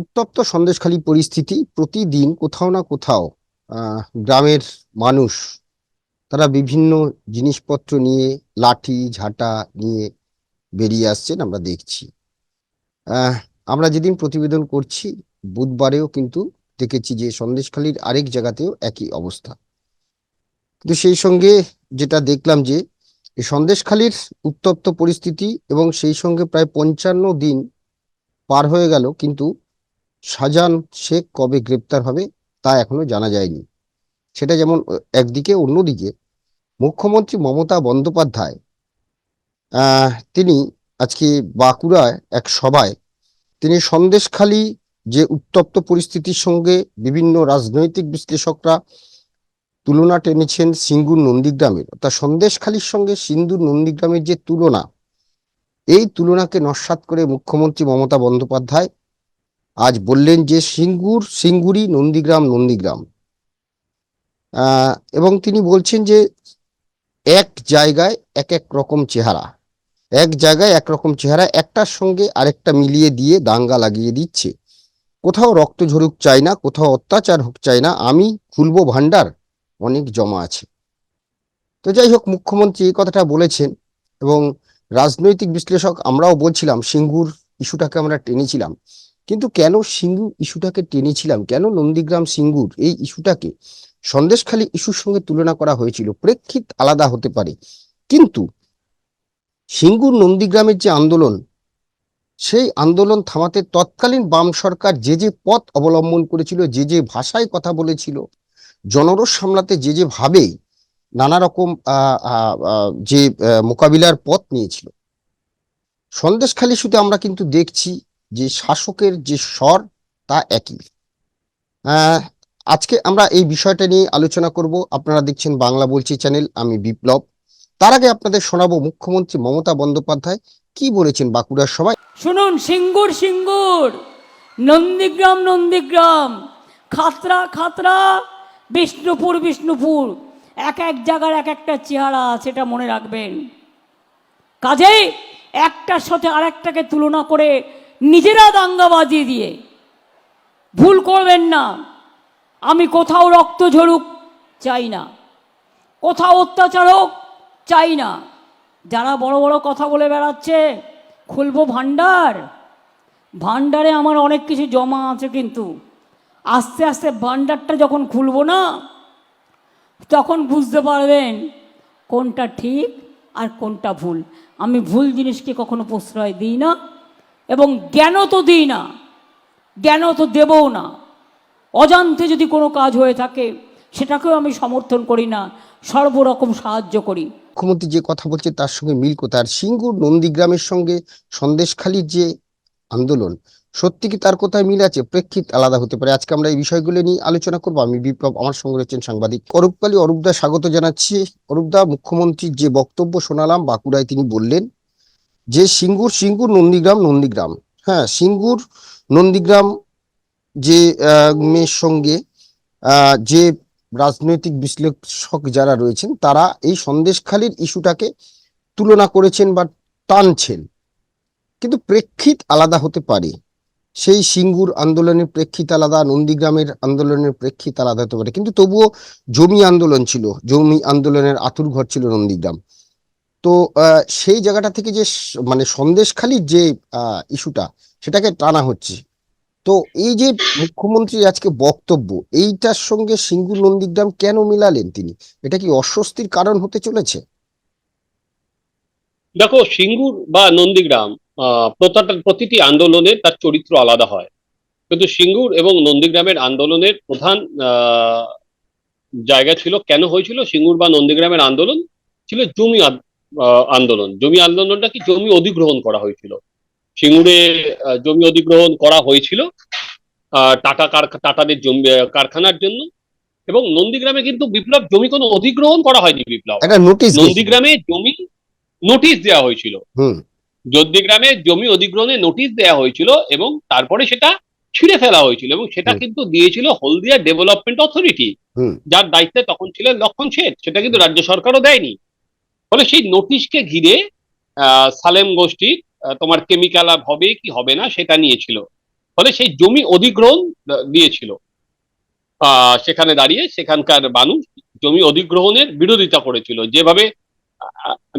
উত্তপ্ত সন্দেশখালী পরিস্থিতি প্রতিদিন কোথাও না কোথাও গ্রামের মানুষ, তারা বিভিন্ন জিনিসপত্র নিয়ে লাঠি, ঝাঁটা নিয়ে বেরিয়ে আসছেন আমরা দেখছি। আমরা যেদিন প্রতিবেদন করছি, বুধবারেও কিন্তু দেখেছি যে সন্দেশখালীর আরেক জায়গাতেও একই অবস্থা। কিন্তু সেই সঙ্গে যেটা দেখলাম যে সন্দেশখালীর উত্তপ্ত পরিস্থিতি এবং সেই সঙ্গে প্রায় পঞ্চান্ন দিন পার হয়ে গেল, কিন্তু শাহজাহান শেখ কবে গ্রেপ্তার হবে তা এখনও জানা যায়নি। সেটা যেমন একদিকে, অন্যদিকে মুখ্যমন্ত্রী মমতা বন্দ্যোপাধ্যায় তিনি আজকে বাঁকুড়ায় এক সভায় তিনি সন্দেশখালী যে উত্তপ্ত পরিস্থিতির সঙ্গে বিভিন্ন রাজনৈতিক বিশ্লেষকরা তুলনা টেনেছেন সিঙ্গুর নন্দীগ্রামের। অর্থাৎ সন্দেশখালীর সঙ্গে সিন্ধুর নন্দীগ্রামের যে তুলনা, এই তুলনাকে নস্যাৎ করে মুখ্যমন্ত্রী মমতা বন্দ্যোপাধ্যায় আজ বললেন যে সিঙ্গুর, সিঙ্গুরি, নন্দীগ্রাম নন্দীগ্রাম। এবং তিনি বলছেন যে এক জায়গায় এক এক রকম চেহারা, এক জায়গায় একরকম চেহারা, একটার সঙ্গে আরেকটা মিলিয়ে দিয়ে দাঙ্গা লাগিয়ে দিচ্ছে। কোথাও রক্ত ঝরুক চাই না, কোথাও অত্যাচার হোক চাই না, আমি খুলবো ভান্ডার অনেক জমা আছে। তো যাই হোক, মুখ্যমন্ত্রী এই কথাটা বলেছেন এবং রাজনৈতিক বিশ্লেষক আমরাও বলছিলাম, সিঙ্গুর ইস্যুটাকে আমরা টেনেছিলাম। কিন্তু কেন সিঙ্গু ইস্যুটাকে টেনেছিলাম? কেন নন্দীগ্রাম সিঙ্গুর এই ইস্যুটাকে? সন্দেশখালী ইস্যুর সঙ্গে তুলনা করা হয়েছিল। প্রেক্ষিত আলাদা হতে পারে। কিন্তু সিঙ্গুর নন্দীগ্রামের যে আন্দোলন, সেই আন্দোলন থামাতে তৎকালীন বাম সরকার যে যে পথ অবলম্বন করেছিল, যে যে ভাষায় কথা বলেছিল, জনরোষ সামলাতে যে যে ভাবে নানা রকম যে মোকাবিলার পথ নিয়েছিল। সন্দেশখালী শুধু আমরা কিন্তু দেখছি যে শাসকের যে স্বর, তা একই। আজকে আমরা এই বিষয়টা নিয়ে আলোচনা করব। আপনারা দেখছেন বাংলা বলছি চ্যানেল, আমি বিপ্লব। তার আগে আপনাদের শোনাবো মুখ্যমন্ত্রী মমতা বন্দ্যোপাধ্যায় কি বলেছেন বাঁকুড়ার সভায়? শুনুন, সিঙ্গুর সিঙ্গুর, নন্দীগ্রাম নন্দীগ্রাম, খাতরা খাতরা, বিষ্ণুপুর বিষ্ণুপুর, এক এক জায়গার এক একটা চেহারা সেটা মনে রাখবেন। কাজেই একটার সাথে আরেকটাকে তুলনা করে নিজেরা দাঙ্গা বাজিয়ে দিয়ে। ভুল করবেন না। আমি কোথাও রক্ত ঝরুক, চাই না। কোথাও অত্যাচার হোক, চাই না। যারা বড় বড় কথা বলে বেড়াচ্ছে, খুলবো ভান্ডার ভান্ডারে আমার অনেক কিছু জমা আছে কিন্তু। আস্তে আস্তে ভান্ডারটা যখন খুলবো না, তখন বুঝতে পারবেন কোনটা ঠিক আর কোনটা ভুল। আমি ভুল জিনিসকে কখনো প্রশ্রয় দিই না। এবং জ্ঞান তো দিই না জ্ঞান তো দেবও না। অজান্তে যদি কোনো কাজ হয়ে থাকে, সেটাকেও আমি সমর্থন করি না, সর্বরকম সাহায্য করি। মুখ্যমন্ত্রী যে কথা বলছে তার সঙ্গে মিল কোথায়? আর সিঙ্গুর নন্দীগ্রামের সঙ্গে সন্দেশখালীর যে আন্দোলন, সত্যি কি তার কোথায় মিল আছে? প্রেক্ষিত আলাদা হতে পারে। আজকে আমরা এই বিষয়গুলো নিয়ে আলোচনা করব। আমি বিপ্লব, আমার সঙ্গে রয়েছেন সাংবাদিক অরূপকালী অরূপদা স্বাগত জানাচ্ছি। অরূপদা, মুখ্যমন্ত্রীর যে বক্তব্য শোনালাম, বাঁকুড়ায় তিনি বললেন যে সিঙ্গুর সিঙ্গুর নন্দীগ্রাম নন্দীগ্রাম। হ্যাঁ সিঙ্গুর, নন্দীগ্রাম যে মেয়ের সঙ্গে যে রাজনৈতিক বিশ্লেষক যারা রয়েছেন, তারা এই সন্দেশখালীর ইস্যুটাকে তুলনা করেছেন বা টানছেন। কিন্তু প্রেক্ষিত আলাদা হতে পারে। সেই সিঙ্গুর আন্দোলনের প্রেক্ষিত আলাদা, নন্দীগ্রামের আন্দোলনের প্রেক্ষিত আলাদা হতে পারে। কিন্তু তবুও জমি আন্দোলন ছিল। জমি আন্দোলনের আতুর ঘর ছিল নন্দীগ্রাম। তো সেই জায়গাটা থেকে যে মানে সন্দেশখালীর যে ইস্যুটা, সেটাকে টানা হচ্ছে। তো এই যে মুখ্যমন্ত্রী আজকে বক্তব্য, এইটার সঙ্গে সিঙ্গুর নন্দীগ্রাম কেন মিলালেন তিনি? এটা কি অস্বস্তির কারণ হতে চলেছে? দেখো, সিঙ্গুর বা নন্দীগ্রাম প্রতিটি আন্দোলনের তার চরিত্র আলাদা হয়। কিন্তু সিঙ্গুর এবং নন্দীগ্রামের আন্দোলনের প্রধান জায়গা ছিল, কেন হয়েছিল? সিঙ্গুর বা নন্দীগ্রামের আন্দোলন ছিল জমি আন্দোলন। জমি আন্দোলনটা কি জমি অধিগ্রহণ করা হয়েছিল? সিঙ্গুরে জমি অধিগ্রহণ করা হয়েছিল টাটা টাটাদের জমি কারখানার জন্য। এবং নন্দীগ্রামে কিন্তু বিপ্লব জমি কোনো অধিগ্রহণ করা হয়নি বিপ্লব। নন্দীগ্রামে জমি নোটিশ দেওয়া হয়েছিল। হুম। নন্দীগ্রামে জমি অধিগ্রহণে নোটিশ দেওয়া হয়েছিল এবং তারপরে সেটা ছিঁড়ে ফেলা হয়েছিল এবং সেটা কিন্তু দিয়েছিল হলদিয়া ডেভেলপমেন্ট অথরিটি হুম। যার দায়িত্বে তখন ছিলেন লক্ষণ শেঠ। সেটা কিন্তু রাজ্য সরকারও দেয়নি। ফলে সেই নোটিশকে ঘিরে সালেম গোষ্ঠীর তোমার কেমিক্যাল হবে কি হবে না সেটা নিয়েছিল। ফলে সেই জমি অধিগ্রহণ দিয়েছিল সেখানে দাঁড়িয়ে সেখানকার মানুষ জমি অধিগ্রহণের বিরোধিতা করেছিল। যেভাবে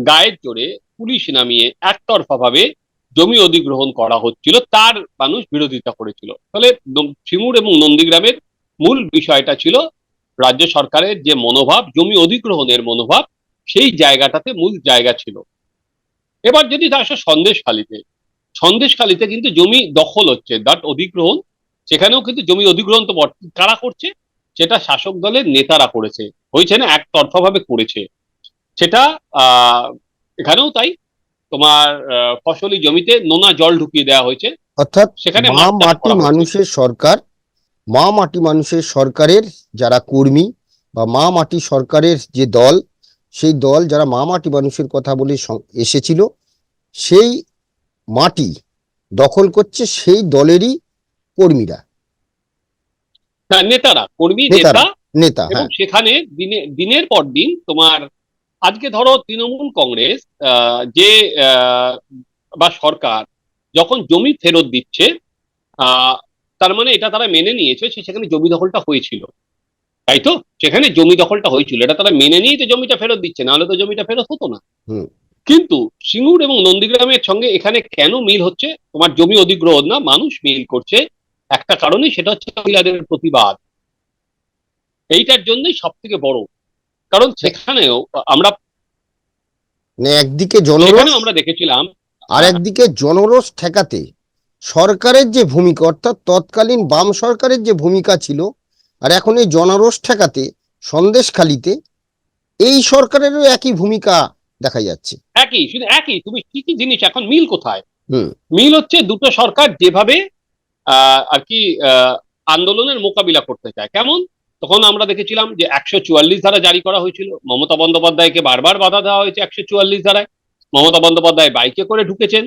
গায়ের জোরে পুলিশ নামিয়ে একতরফা ভাবে জমি অধিগ্রহণ করা হচ্ছিল, তার মানুষ বিরোধিতা করেছিল। ফলে সিঙ্গুর এবং নন্দীগ্রামের মূল বিষয়টা ছিল, রাজ্য সরকারের যে মনোভাব, জমি অধিগ্রহণের মনোভাব সেই জায়গাটাতে মূল জায়গা ছিল। এবার যদি আসে সন্দেশখালিতে সন্দেশখালিতে কিন্তু জমি দখল হচ্ছে দ্যাট অধিগ্রহণ সেখানেও কিন্তু জমি অধিগ্রহণ তো কারা করছে? সেটা শাসক দলের নেতারা করেছে হয়েছে না? একতরফা ভাবে করেছে। সেটা আহ এখানেও তাই। তোমার ফসলি জমিতে নোনা জল ঢুকিয়ে দেওয়া হয়েছে। অর্থাৎ সেখানে মা মাটি মানুষের সরকার মা মাটি মানুষের সরকারের যারা কর্মী বা মা মাটি সরকারের যে দল সেই দল যারা মা মাটি মানুষের কথা বলে এসেছিল সেই মাটি দখল করছে সেই দলেরই কর্মীরা। হ্যাঁ নেতারা কর্মী নেতারা, নেতা নেতা এবং হ্যাঁ। সেখানে দিনে দিনের পর দিন তোমার আজকে ধরো তৃণমূল কংগ্রেস আহ, যে আহ, বা সরকার যখন জমি ফেরত দিচ্ছে আহ, তার মানে এটা তারা মেনে নিয়েছে সেখানে জমি দখলটা হয়েছিল। তাই তো? সেখানে জমি দখলটা হয়েছিল। এটা তারা মেনে নিয়েই তো জমিটা ফেরত দিচ্ছে নাহলে তো জমিটা ফেরত হতো না। কিন্তু সিঙ্গুর এবং নন্দীগ্রামের সঙ্গে এখানে কেন মিল হচ্ছে? তোমার জমি অধিগ্রহণ না মানুষ মিল করছে। একটা কারণে সেটা হচ্ছে মহিলাদের প্রতিবাদ। এইটার জন্যই সব থেকে বড়। কারণ সেখানেও আমরা মানে একদিকে জনরোষ সেখানেও আমরা দেখেছিলাম। আর একদিকে জনরোষ ঠেকাতে সরকারের যে ভূমিকা অর্থাৎ তৎকালীন বাম সরকারের যে ভূমিকা ছিল আর এখন এই জনারস ঠেকাতে সন্দেশখালিতে এই সরকারেরও একই ভূমিকা দেখা যাচ্ছে। একই শুধু একই তুমি কি কি জিনিস এখন মিল কোথায়। মিল হচ্ছে দুটো সরকার যেভাবে আহ, আর কি আহ, আন্দোলনের মোকাবিলা করতে চায়। কেমন? তখন আমরা দেখেছিলাম যে একশো চুয়াল্লিশ ধারা জারি করা হয়েছিল। মমতা বন্দ্যোপাধ্যায়কে বারবার বাধা দেওয়া হয়েছে একশো চুয়াল্লিশ ধারায়। মমতা বন্দ্যোপাধ্যায় বাইকে করে ঢুকেছেন।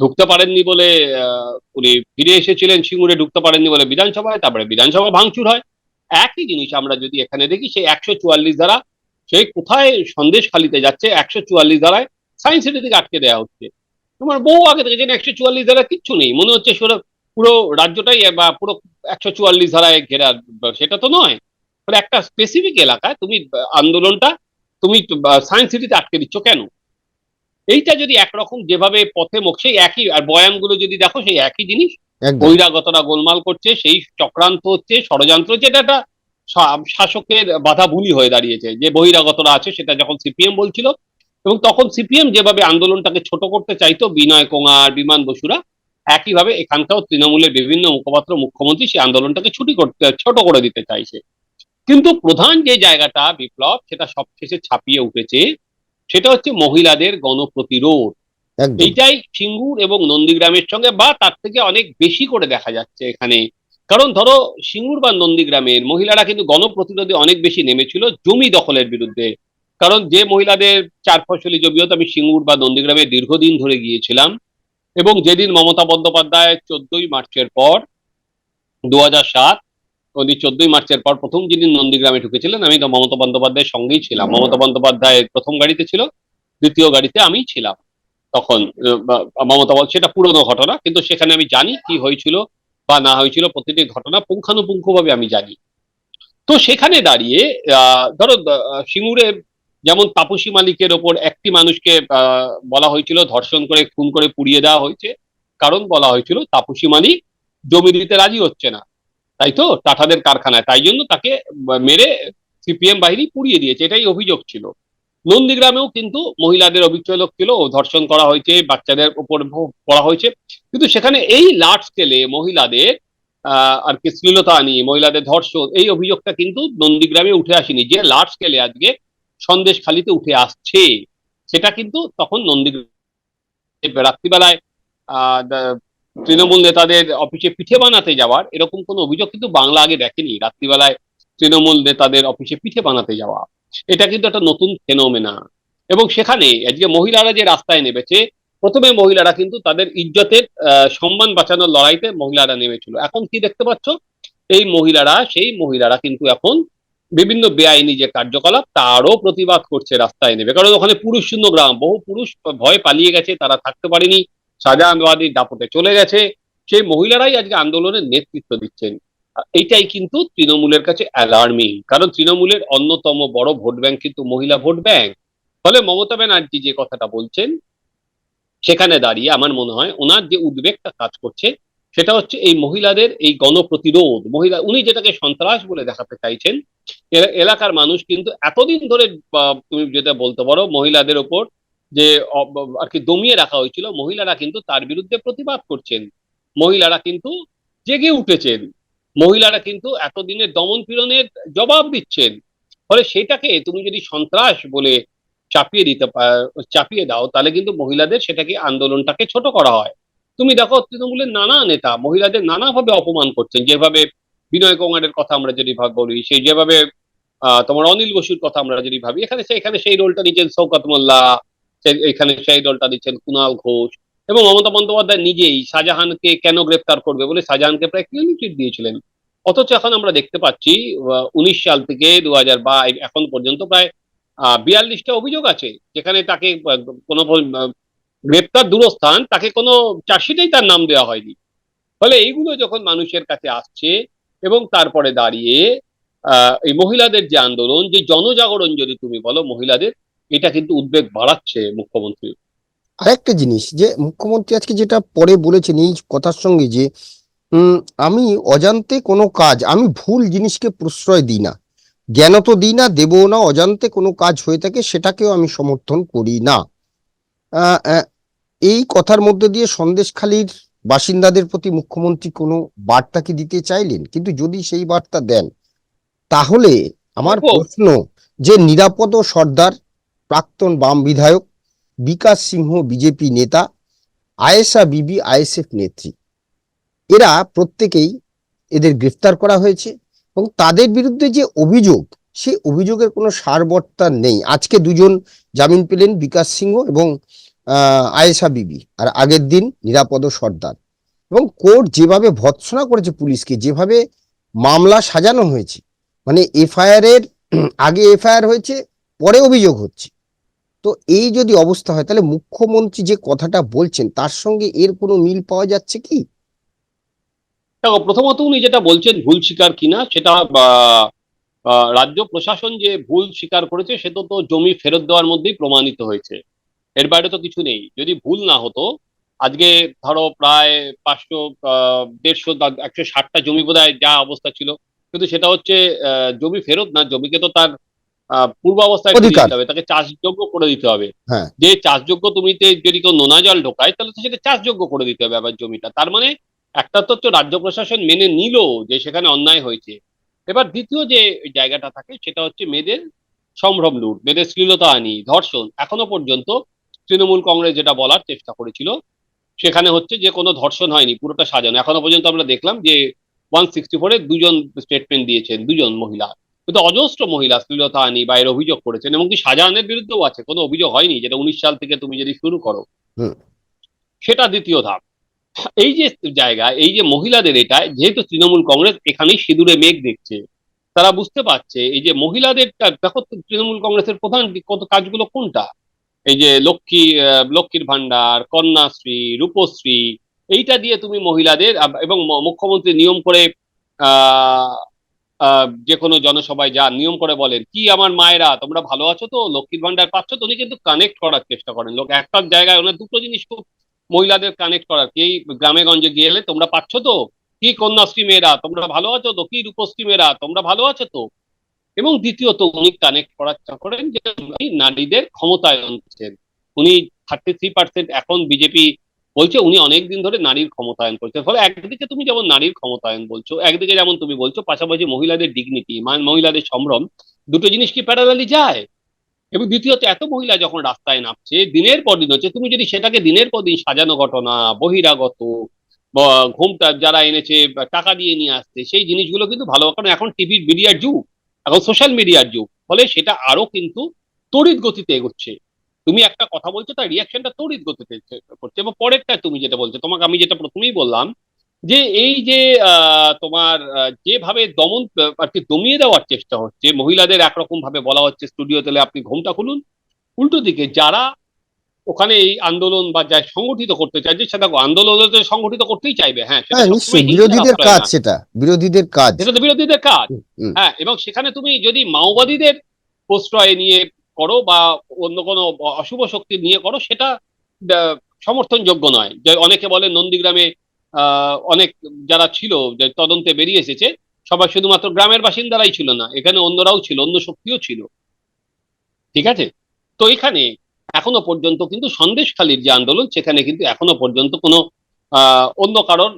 ঢুকতে পারেননি বলে আহ, উনি ফিরে এসেছিলেন সিঙ্গুরে ঢুকতে পারেননি বলে বিধানসভায়। তারপরে বিধানসভা ভাঙচুর হয়। একই জিনিস আমরা যদি এখানে দেখি, সেই একশো চুয়াল্লিশ ধারা, সেই কোথায় সন্দেশ খালিতে যাচ্ছে, একশো চুয়াল্লিশ ধারায় সায়েন্স সিটি থেকে আটকে দেওয়া হচ্ছে। তোমার বহু আগে থেকে যেন একশো চুয়াল্লিশ ধারা কিচ্ছু নেই, মনে হচ্ছে পুরো পুরো রাজ্যটাই বা পুরো একশো চুয়াল্লিশ ধারায় ঘেরা, সেটা তো নয়। ফলে একটা স্পেসিফিক এলাকায় তুমি, আন্দোলনটা তুমি সায়েন্স সিটিতে আটকে দিচ্ছ কেন? এইটা যদি একরকম যেভাবে পথে মুখ সেই একই, আর বয়ানগুলো যদি দেখো, সেই একই জিনিস বহিরাগতরা গোলমাল করছে, সেই চক্রান্ত হচ্ছে, ষড়যন্ত্র হচ্ছে, এটা একটা শাসকের বাধা বুলি হয়ে দাঁড়িয়েছে। যে বহিরাগতরা আছে, সেটা যখন সিপিএম বলছিল, এবং তখন সিপিএম যেভাবে আন্দোলনটাকে ছোট করতে চাইতো, বিনয় কোঙার বিমান বসুরা, একইভাবে এখানকাও তৃণমূলের বিভিন্ন মুখপাত্র, মুখ্যমন্ত্রী সেই আন্দোলনটাকে ছুটি করতে, ছোট করে দিতে চাইছে। কিন্তু প্রধান যে জায়গাটা, বিপ্লব, সেটা সবশেষে ছাপিয়ে উঠেছে, সেটা হচ্ছে মহিলাদের গণপ্রতিরোধ। এইটাই সিঙ্গুর এবং নন্দীগ্রামের সঙ্গে বা তার থেকে অনেক বেশি করে দেখা যাচ্ছে এখানে। কারণ ধরো সিঙ্গুর বা নন্দীগ্রামের মহিলারা কিন্তু গণপ্রতিরোধে অনেক বেশি নেমেছিল জমি দখলের বিরুদ্ধে। কারণ যে মহিলাদের চার ফসলি জমি হতো আমি সিঙ্গুর বা নন্দীগ্রামে দীর্ঘদিন ধরে গিয়েছিলাম। এবং যেদিন মমতা বন্দ্যোপাধ্যায় চোদ্দই মার্চের পর দু হাজার সাত উনি চোদ্দই মার্চের পর প্রথম যেদিন নন্দীগ্রামে ঢুকেছিলেন আমি তো মমতা বন্দ্যোপাধ্যায়ের সঙ্গেই ছিলাম। মমতা বন্দ্যোপাধ্যায়ের প্রথম গাড়িতে ছিল দ্বিতীয় গাড়িতে আমি ছিলাম। তখন মমতা বল সেটা পুরনো ঘটনা কিন্তু সেখানে আমি জানি কি হয়েছিল বা না হয়েছিল প্রতিটি ঘটনা পুঙ্খানুপুঙ্খভাবে আমি জানি। তো সেখানে দাঁড়িয়ে ধরো আহ, সিঙ্গুরের যেমন তাপসী মালিকের ওপর একটি মানুষকে বলা হয়েছিল ধর্ষণ করে খুন করে পুড়িয়ে দেওয়া হয়েছে। কারণ বলা হয়েছিল তাপসী মালিক জমি দিতে রাজি হচ্ছে না। তাই তো? টাটাদের কারখানায়। তাই জন্য তাকে মেরে সিপিএম বাহিনী পুড়িয়ে দিয়েছে। এটাই অভিযোগ ছিল। নন্দীগ্রামেও কিন্তু মহিলাদের অভিযোগ ছিল ধর্ষণ করা হয়েছে, বাচ্চাদের উপর করা হয়েছে। কিন্তু সেখানে এই লার্জ স্কেলে মহিলাদের আর কি শ্লীলতা নিয়ে মহিলাদের ধর্ষণ, এই অভিযোগটা কিন্তু নন্দীগ্রামে উঠে আসেনি যে লার্জ স্কেলে আজকে সন্দেশখালিতে উঠে আসছে। সেটা কিন্তু তখন নন্দীগ্রাম রাত্রিবেলায় তৃণমূল নেতাদের অফিসে পিঠে বানাতে যাওয়ার এরকম কোনো অভিযোগ কিন্তু বাংলা আগে দেখেনি। রাত্রিবেলায় তৃণমূল নেতাদের অফিসে পিঠে বানাতে যাওয়া। এটা কিন্তু একটা নতুন ফেনোমেনা। এবং সেখানে আজকে মহিলারা যে রাস্তায় নেমেছে, প্রথমে মহিলারা কিন্তু তাদের ইজ্জতের সম্মান বাঁচানোর লড়াইতে মহিলারা নেমেছিল। এখন কি দেখতে পাচ্ছ? এই মহিলারা, সেই মহিলারা কিন্তু এখন বিভিন্ন বেআইনি যে কার্যকলাপ, তারও প্রতিবাদ করছে রাস্তায় নেবে কারণ ওখানে পুরুষ শূন্য গ্রাম, বহু পুরুষ ভয় পালিয়ে গেছে, তারা থাকতে পারেনি শাহজাহানবাদীর দাপটে চলে গেছে। সেই মহিলারাই আজকে আন্দোলনের নেতৃত্ব দিচ্ছেন। আর এইটাই কিন্তু তৃণমূলের কাছে অ্যালার্মিং কারণ তৃণমূলের অন্যতম বড় ভোট ব্যাংক কিন্তু মহিলা ভোট ব্যাংক। ফলে মমতা ব্যানার্জি যে কথাটা বলছেন, সেখানে দাঁড়িয়ে আমার মনে হয় ওনার যে উদ্বেগটা কাজ করছে, সেটা হচ্ছে এই মহিলাদের এই গণপ্রতিরোধ। মহিলা, উনি যেটাকে সন্ত্রাস বলে দেখাতে চাইছেন এলা- এলাকার মানুষ কিন্তু এতদিন ধরে তুমি যেটা বলতে পারো, মহিলাদের ওপর যে আর কি দমিয়ে রাখা হয়েছিল, মহিলারা কিন্তু তার বিরুদ্ধে প্রতিবাদ করছেন। মহিলারা কিন্তু জেগে উঠেছেন। মহিলারা কিন্তু এতদিনের দমন পীড়নের জবাব দিচ্ছেন। ফলে সেটাকে তুমি যদি সন্ত্রাস বলে চাপিয়ে দিতে চাপিয়ে দাও, তাহলে কিন্তু মহিলাদের সেটাকে আন্দোলনটাকে ছোট করা হয়। তুমি দেখো তৃণমূলের নানা নেতা মহিলাদের নানাভাবে অপমান করছেন। যেভাবে বিনয় কুমারের কথা আমরা যদি ভাব বলি, সেই যেভাবে তোমার অনিল বসুর কথা আমরা যদি ভাবি, এখানে সে, এখানে সেই রোলটা নিচ্ছেন শৌকত মোল্লা এখানে সেই রোলটা নিচ্ছেন কুনাল ঘোষ এবং মমতা বন্দ্যোপাধ্যায় নিজেই শাহজাহানকে কেন গ্রেপ্তার করবে বলে শাহজাহানকে প্রায় ক্লিন চিট দিয়েছিলেন। অথচ এখন আমরা দেখতে পাচ্ছি উনিশ সাল থেকে দু এখন পর্যন্ত প্রায় বিয়াল্লিশটা অভিযোগ আছে, যেখানে তাকে কোনো গ্রেপ্তার দূরস্থান তাকে কোনো চার্জশিটেই তার নাম দেওয়া হয়নি। ফলে এইগুলো যখন মানুষের কাছে আসছে এবং তারপরে দাঁড়িয়ে এই মহিলাদের যে আন্দোলন, যে জনজাগরণ যদি তুমি বলো, মহিলাদের, এটা কিন্তু উদ্বেগ বাড়াচ্ছে মুখ্যমন্ত্রী আরেকটা জিনিস যে মুখ্যমন্ত্রী আজকে যেটা পরে বলেছেন এই কথার সঙ্গে যে আমি অজান্তে কোনো কাজ আমি ভুল জিনিসকে প্রশ্রয় দিই না। জ্ঞান তো দিই না দেবও না অজান্তে কোনো কাজ হয়ে থাকে সেটাকেও আমি সমর্থন করি না। এই কথার মধ্যে দিয়ে সন্দেশখালীর বাসিন্দাদের প্রতি মুখ্যমন্ত্রী কোনো বার্তা কি দিতে চাইলেন? কিন্তু যদি সেই বার্তা দেন তাহলে আমার প্রশ্ন যে নিরাপদ সর্দার প্রাক্তন বাম বিধায়ক বিকাশ সিংহ, বিজেপি নেতা, আয়েশা বিবি, আইএসএফ নেত্রী। এরা প্রত্যেকেই এদের গ্রেফতার করা হয়েছে এবং তাদের বিরুদ্ধে যে অভিযোগ, সেই অভিযোগের কোনো সারবর্তা নেই। আজকে দুজন জামিন পেলেন বিকাশ সিংহ এবং আয়েশা বিবি। আর আগের দিন নিরাপদ সর্দার। এবং কোর্ট যেভাবে ভৎসনা করেছে পুলিশকে, যেভাবে মামলা সাজানো হয়েছে মানে এফআইআর এর আগে এফআইআর হয়েছে, পরে অভিযোগ হচ্ছে। তো এই যদি অবস্থা হয়, তাহলে মুখ্যমন্ত্রী যে কথাটা বলছেন, তার সঙ্গে এর কোনো মিল পাওয়া যাচ্ছে কি? দেখো, প্রথমত উনি যেটা বলছেন, ভুল স্বীকার কিনা, সেটা রাজ্য প্রশাসন যে ভুল স্বীকার করেছে সেটা তো জমি ফেরত দেওয়ার মধ্যেই প্রমাণিত হয়েছে। এর বাইরে তো কিছু নেই। যদি ভুল না হতো, আজকে ধরো প্রায় পাঁচশো দেড়শো একশো ষাটটা জমি বোধহয় যা অবস্থা ছিল, কিন্তু সেটা হচ্ছে জমি ফেরত না, জমিকে তো তার পূর্বাবস্থায় হবে তাকে চাষযোগ্য করে দিতে হবে। হ্যাঁ। যে চাষযোগ্য তুমিতে যদি কেউ নোনা জল ঢোকায় তাহলে তো সেটা চাষযোগ্য করে দিতে হবে আবার জমিটা। তার মানে একটা তো রাজ্য প্রশাসন মেনে নিল যে সেখানে অন্যায় হয়েছে। এবার দ্বিতীয় যে জায়গাটা থাকে সেটা হচ্ছে মেয়েদের সম্ভ্রম লুট মেয়েদের শ্লীলতা আনি ধর্ষণ। এখনও পর্যন্ত তৃণমূল কংগ্রেস যেটা বলার চেষ্টা করেছিল সেখানে হচ্ছে যে কোনো ধর্ষণ হয়নি পুরোটা সাজানো। এখনও পর্যন্ত আমরা দেখলাম যে ওয়ান সিক্সটি ফোরে দুজন স্টেটমেন্ট দিয়েছেন দুজন মহিলা। কিন্তু অজস্র মহিলা শ্লীলতা আনি বা এর অভিযোগ করেছেন এবং কি শাহজাহানের বিরুদ্ধেও আছে? কোনো অভিযোগ হয়নি যেটা উনিশ সাল থেকে তুমি যদি শুরু করো? সেটা দ্বিতীয় ধাপ। এই যে জায়গা এই যে মহিলাদের এটা যেহেতু তৃণমূল কংগ্রেস এখানেই সিঁদুরে মেঘ দেখছে তারা বুঝতে পারছে এই যে মহিলাদের দেখো তৃণমূল কংগ্রেসের প্রধান কত কাজগুলো কোনটা? এই যে লক্ষ্মী লক্ষ্মীর ভান্ডার কন্যাশ্রী রূপশ্রী এইটা দিয়ে তুমি মহিলাদের এবং মুখ্যমন্ত্রী নিয়ম করে যে কোনো জনসভায় যা নিয়ম করে বলেন, কি আমার মায়েরা, তোমরা ভালো আছো তো? লক্ষ্মীর ভান্ডার পাচ্ছ তো? উনি কিন্তু কানেক্ট করার চেষ্টা করেন। লোক একটা জায়গায় ওনার দুটো জিনিস খুব মহিলাদের কানেক্ট করার। কি এই গ্রামে গঞ্জে গেলে তোমরা পাচ্ছ তো? কি কন্যাশ্রী মেয়েরা, তোমরা ভালো আছো তো? কি রূপশ্রী মেয়েরা, তোমরা ভালো আছো তো? এবং দ্বিতীয়ত উনি কানেক্ট করার চেষ্টা করেন যে নারীদের ক্ষমতায়ন উনি থার্টি থ্রি পার্সেন্ট এখন বিজেপি বলছে উনি অনেক দিন ধরে নারীর ক্ষমতায়ন করছেন ফলে একদিকে তুমি যেমন নারীর ক্ষমতায়ন বলছো, একদিকে যেমন তুমি বলছো পাশাপাশি মহিলাদের ডিগনিটি মহিলাদের সম্ভ্রম, দুটো জিনিস কি প্যারালালি যায়? এবং দ্বিতীয়ত, এত মহিলা যখন রাস্তায় নামছে, দিনের পর দিন হচ্ছে, তুমি যদি সেটাকে দিনের পর দিন সাজানো ঘটনা, বহিরাগত ঘুমটা যারা এনেছে টাকা দিয়ে নিয়ে আসছে, সেই জিনিসগুলো কিন্তু ভালো। কারণ এখন টিভির মিডিয়ার যুগ, এখন সোশ্যাল মিডিয়ার যুগ, ফলে সেটা আরও কিন্তু তড়িৎ গতিতে এগোচ্ছে। তুমি একটা কথা বলছো তার রিয়াকশনটা তড়িৎ গতিতে করছে। এবং পরেরটা তুমি যেটা বলছো তোমাকে আমি যেটা প্রথমেই বললাম যে এই যে তোমার যেভাবে দমন আর কি দমিয়ে দেওয়ার চেষ্টা হচ্ছে মহিলাদের একরকম ভাবে বলা হচ্ছে স্টুডিও তেলে আপনি ঘুমটা খুলুন। উল্টো দিকে যারা ওখানে এই আন্দোলন বা যা সংগঠিত করতে চাইছে সেটা আন্দোলন সংগঠিত করতেই চাইবে হ্যাঁ হ্যাঁ বিরোধীদের কাজ সেটা বিরোধীদের কাজ। সেটা তো বিরোধীদের কাজ। হ্যাঁ এবং সেখানে তুমি যদি মাওবাদীদের প্রশ্রয় নিয়ে করো বা অন্য কোনো অশুভ শক্তি নিয়ে করো, সেটা সমর্থনযোগ্য নয়। যে অনেকে বলে নন্দীগ্রামে অনেক যারা ছিল, যে তদন্তে বেরিয়ে এসেছে, সবাই শুধুমাত্র গ্রামের বাসিন্দারাই ছিল না, এখানে অন্যরাও ছিল, অন্য শক্তিও ছিল। ঠিক আছে? তো এখানে এখনও পর্যন্ত কিন্তু সন্দেশখালীর যে আন্দোলন, সেখানে কিন্তু এখনও পর্যন্ত কোনো অন্য কারোর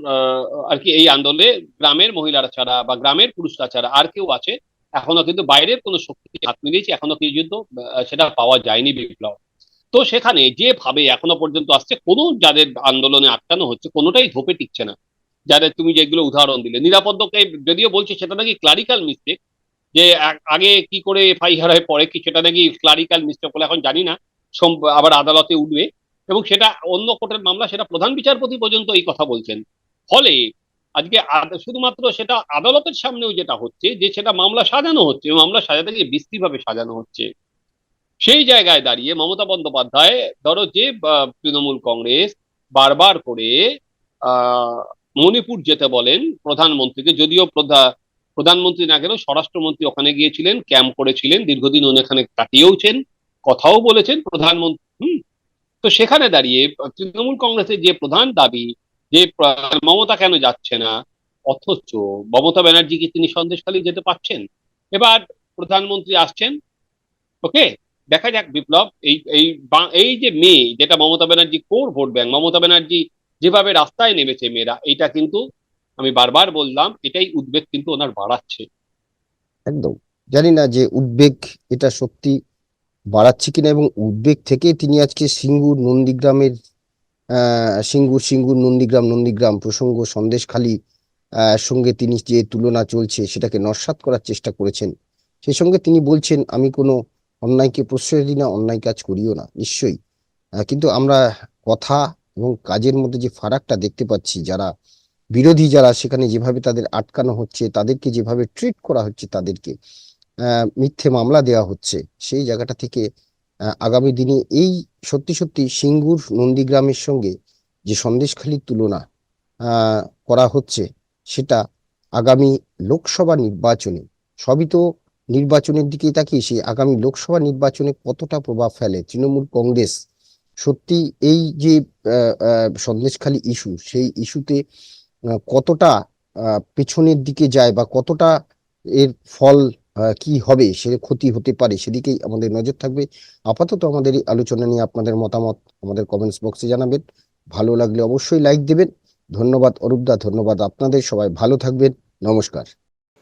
আর কি এই আন্দোলনে গ্রামের মহিলারা ছাড়া বা গ্রামের পুরুষরা ছাড়া আর কেউ আছে এখনও কিন্তু বাইরের কোনো শক্তি হাত মিলিয়েছে, এখনও কিন্তু সেটা পাওয়া যায়নি বিপ্লব। তো সেখানে যেভাবে এখনও পর্যন্ত আসছে, কোনো যাদের আন্দোলনে আটকানো হচ্ছে, কোনোটাই ধোপে টিকছে না। যাদের তুমি যেগুলো উদাহরণ দিলে নিরাপদকে যদিও বলছে, সেটা নাকি ক্লারিক্যাল মিস্টেক যে আগে কি করে এফআইআর হয় পরে কি, সেটা নাকি ক্লারিক্যাল মিস্টেক বলে এখন জানি না আবার আদালতে উঠবে। এবং সেটা অন্য কোর্টের মামলা, সেটা প্রধান বিচারপতি পর্যন্ত এই কথা বলছেন। ফলে আজকে শুধুমাত্র সেটা আদালতের সামনেও যেটা হচ্ছে, যে সেটা মামলা সাজানো হচ্ছে মামলা সাজাতে গিয়ে বিশ্রীভাবে সাজানো হচ্ছে সেই জায়গায় দাঁড়িয়ে মমতা বন্দ্যোপাধ্যায় ধরো যে তৃণমূল কংগ্রেস বারবার করে মণিপুর যেতে বলেন প্রধানমন্ত্রীকে, যদিও প্রধা- প্রধানমন্ত্রী না গেলেও স্বরাষ্ট্রমন্ত্রী ওখানে গিয়েছিলেন, ক্যাম্প করেছিলেন, দীর্ঘদিন ওখানে কাটিয়েওছেন, কথাও বলেছেন প্রধানমন্ত্রী। তো সেখানে দাঁড়িয়ে তৃণমূল কংগ্রেসের যে প্রধান দাবি যে মমতা কেন যাচ্ছে না? অথচ মমতা ব্যানার্জি কি তিনি সন্দেশখালী যেতে পারছেন। এবার প্রধানমন্ত্রী আসছেন। ওকে? দেখা যাক বিপ্লব, এই এই এই যে মেয়ে যেটা Mamata Banerjee core vote bank, Mamata Banerjee যেভাবে রাস্তায় নেমেছে মেয়েরা, এটা কিন্তু আমি বারবার বললাম, এটাই উদ্বেগ কিন্তু ওনার বাড়াচ্ছে। একদম। জানি না যে উদ্বেগ এটা সত্যি বাড়াচ্ছে কিনা এবং উদ্বেগ থেকে তিনি আজকে সিঙ্গুর, নন্দীগ্রামের সিঙ্গুর সিঙ্গুর, নন্দীগ্রাম নন্দীগ্রাম প্রসঙ্গ, সন্দেশখালী সঙ্গে তিনি যে তুলনা চলছে সেটাকে নস্যাৎ করার চেষ্টা করেছেন। সেই সঙ্গে তিনি বলছেন, আমি কোনো অন্যায়কে প্রশ্রয় দিই না, অন্যায় কাজ করিও না। নিশ্চয়ই। কিন্তু আমরা কথা এবং কাজের মধ্যে যে ফারাকটা দেখতে পাচ্ছি, যারা বিরোধী, যারা সেখানে যেভাবে তাদের আটকানো হচ্ছে, তাদেরকে যেভাবে ট্রিট করা হচ্ছে, তাদেরকে মিথ্যে মামলা দেওয়া হচ্ছে, সেই জায়গাটা থেকে আগামী দিনে এই সত্যি সত্যি সিঙ্গুর নন্দীগ্রামের সঙ্গে যে সন্দেশখালীর তুলনা করা হচ্ছে, সেটা আগামী লোকসভা নির্বাচনে, সবই তো নির্বাচনের দিকে তাকিয়ে, সেই আগামী লোকসভা নির্বাচনে কতটা প্রভাব ফেলে? তৃণমূল কংগ্রেস সত্যি এই যে সন্দেশখালী ইস্যু, সেই ইস্যুতে কতটা পেছনের দিকে যায় বা কতটা এর ফল কি হবে? সে ক্ষতি হতে পারে, সেদিকেই আমাদের নজর থাকবে। আপাতত আমাদের এই আলোচনা নিয়ে আপনাদের মতামত আমাদের কমেন্টস বক্সে জানাবেন। ভালো লাগলে অবশ্যই লাইক দেবেন। ধন্যবাদ অরূপদা ধন্যবাদ আপনাদের। সবাই ভালো থাকবেন। নমস্কার।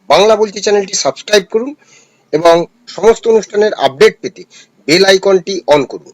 বাংলা বলছি চ্যানেলটি সাবস্ক্রাইব করুন এবং সমস্ত অনুষ্ঠানের আপডেট পেতে বেল আইকনটি অন করুন।